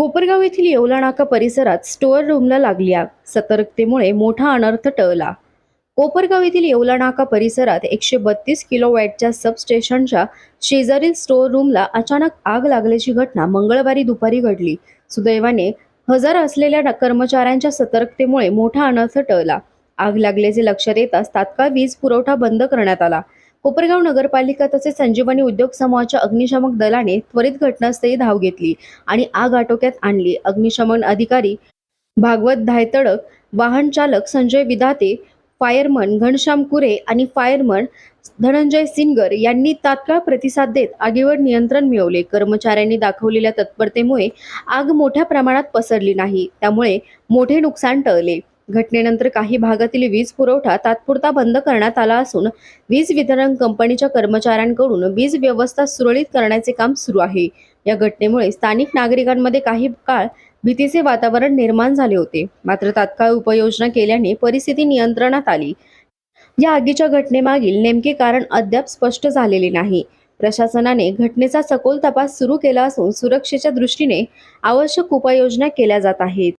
कोपरगाव येथील येवला नाका परिसरात स्टोअर रूमला लागली आग. सतर्कतेमुळे मोठा अनर्थ टळला. कोपरगाव येथील येवला नाका परिसरात एकशे बत्तीस किलो वॅटच्या सबस्टेशनच्या शेजारील स्टोअर रूमला अचानक आग लागल्याची घटना मंगळवारी दुपारी घडली. सुदैवाने हजर असलेल्या कर्मचाऱ्यांच्या सतर्कतेमुळे मोठा अनर्थ टळला. आग लागल्याचे लक्षात येताच तात्काळ वीज पुरवठा बंद करण्यात आला. कोपरगाव नगरपालिका तसेच संजीवनी उद्योग समूहाच्या अग्निशामक दलाने त्वरित घटनास्थळी धाव घेतली आणि आग आटोक्यात आणली. अग्निशमन अधिकारी भागवत धायतडक वाहन चालक संजय विधाते फायरमन घनश्याम कुरे आणि फायरमन धनंजय सिनगर यांनी तात्काळ प्रतिसाद देत आगीवर नियंत्रण मिळवले. कर्मचाऱ्यांनी दाखवलेल्या तत्परतेमुळे आग मोठ्या प्रमाणात पसरली नाही. त्यामुळे मोठे नुकसान टळले. घटनेनंतर काही भागातील वीज पुरवठा तात्पुरता बंद करण्यात आला असून वीज वितरण कंपनीच्या कर्मचाऱ्यांकडून वीज व्यवस्था सुरळीत करण्याचे काम सुरू आहे. या घटनेमुळे स्थानिक नागरिकांमध्ये काही काळ भीतीचे वातावरण निर्माण झाले होते. मात्र तात्काळ उपाययोजना केल्याने परिस्थिती नियंत्रणात आली. या आगीच्या घटनेमागील नेमके कारण अद्याप स्पष्ट झालेले नाही. प्रशासनाने घटनेचा सखोल तपास सुरू केला असून सुरक्षेच्या दृष्टीने आवश्यक उपाययोजना केल्या जात आहेत.